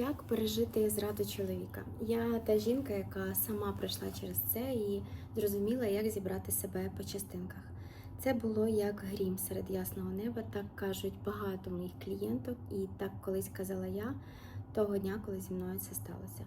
Як пережити зраду чоловіка? Я та жінка, яка сама пройшла через це і зрозуміла, як зібрати себе по частинках. Це було як грім серед ясного неба, так кажуть багато моїх клієнток, і так колись казала я того дня, коли зі мною це сталося.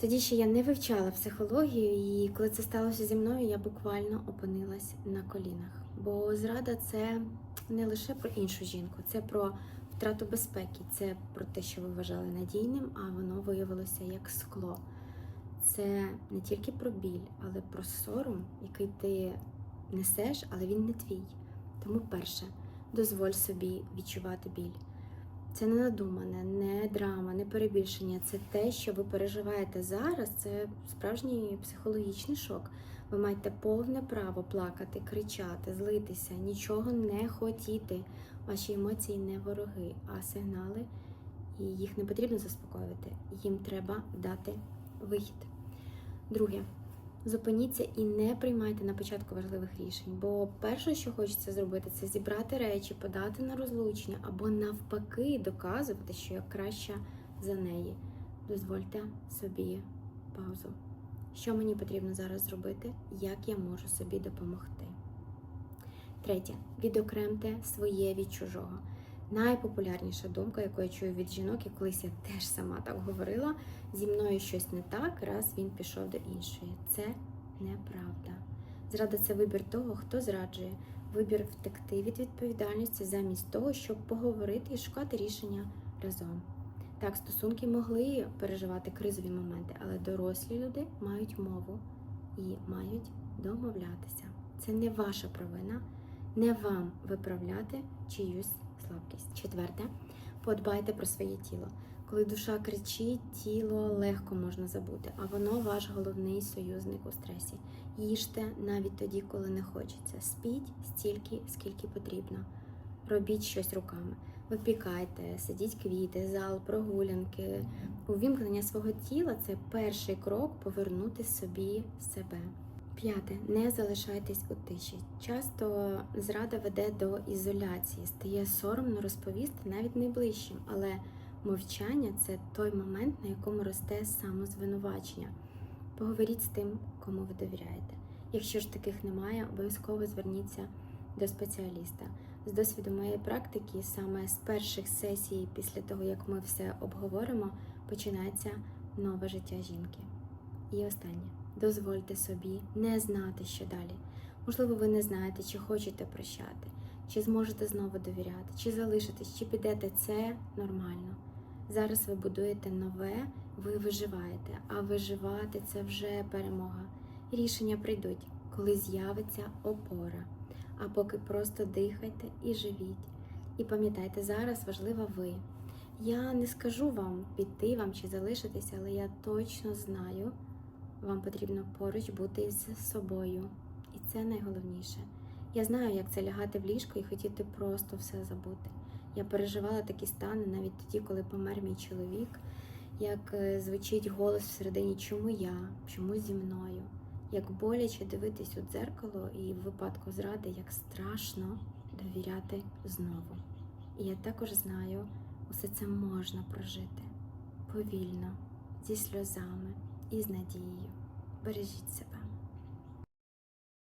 Тоді ще я не вивчала психологію, і коли це сталося зі мною, я буквально опинилась на колінах. Бо зрада це не лише про іншу жінку, це про втрату безпеки, це про те, що ви вважали надійним, а воно виявилося як скло. Це не тільки про біль, але про сором, який ти несеш, але він не твій. Тому перше, дозволь собі відчувати біль. Це не надумане, не драма, не перебільшення. Це те, що ви переживаєте зараз. Це справжній психологічний шок. Ви маєте повне право плакати, кричати, злитися, нічого не хотіти. Ваші емоції не вороги, а сигнали, і їх не потрібно заспокоювати. Їм треба дати вихід. Друге, зупиніться і не приймайте на початку важливих рішень, бо перше, що хочеться зробити, це зібрати речі, подати на розлучення або навпаки доказувати, що я краща за неї. Дозвольте собі паузу. Що мені потрібно зараз зробити, як я можу собі допомогти. Третє, відокремте своє від чужого. Найпопулярніша думка, яку я чую від жінок, і колись я теж сама так говорила: зі мною щось не так, раз він пішов до іншої. Це неправда. Зрада це вибір того, хто зраджує, вибір втекти від відповідальності замість того, щоб поговорити і шукати рішення разом. Так, стосунки могли переживати кризові моменти, але дорослі люди мають мову і мають домовлятися. Це не ваша провина, не вам виправляти чиюсь слабкість. Четверте, подбайте про своє тіло. Коли душа кричить, тіло легко можна забути, а воно ваш головний союзник у стресі. Їжте навіть тоді, коли не хочеться. Спіть стільки, скільки потрібно. Робіть щось руками. Випікайте, сидіть квіти, зал, прогулянки. Увімкнення свого тіла це перший крок повернути собі себе. П'яте, не залишайтесь у тиші. Часто зрада веде до ізоляції, стає соромно розповісти навіть найближчим, але мовчання це той момент, на якому росте самозвинувачення. Поговоріть з тим, кому ви довіряєте. Якщо ж таких немає, обов'язково зверніться до спеціаліста. З досвіду моєї практики, саме з перших сесій, після того як ми все обговоримо, починається нове життя жінки. І останнє. Дозвольте собі не знати, що далі. Можливо, ви не знаєте, чи хочете прощати, чи зможете знову довіряти, чи залишитесь, чи підете. Це нормально. Зараз ви будуєте нове, ви виживаєте, а виживати це вже перемога. Рішення прийдуть, коли з'явиться опора. А поки просто дихайте і живіть. І пам'ятайте, зараз важлива ви. Я не скажу вам піти вам чи залишитися, але я точно знаю, вам потрібно поруч бути з собою. І це найголовніше. Я знаю, як це лягати в ліжко і хотіти просто все забути. Я переживала такі стани навіть тоді, коли помер мій чоловік, як е, звучить голос всередині, чому я, чому зі мною, як боляче дивитись у дзеркало і в випадку зради, як страшно довіряти знову. І я також знаю, усе це можна прожити повільно, зі сльозами і з надією. Бережіть себе.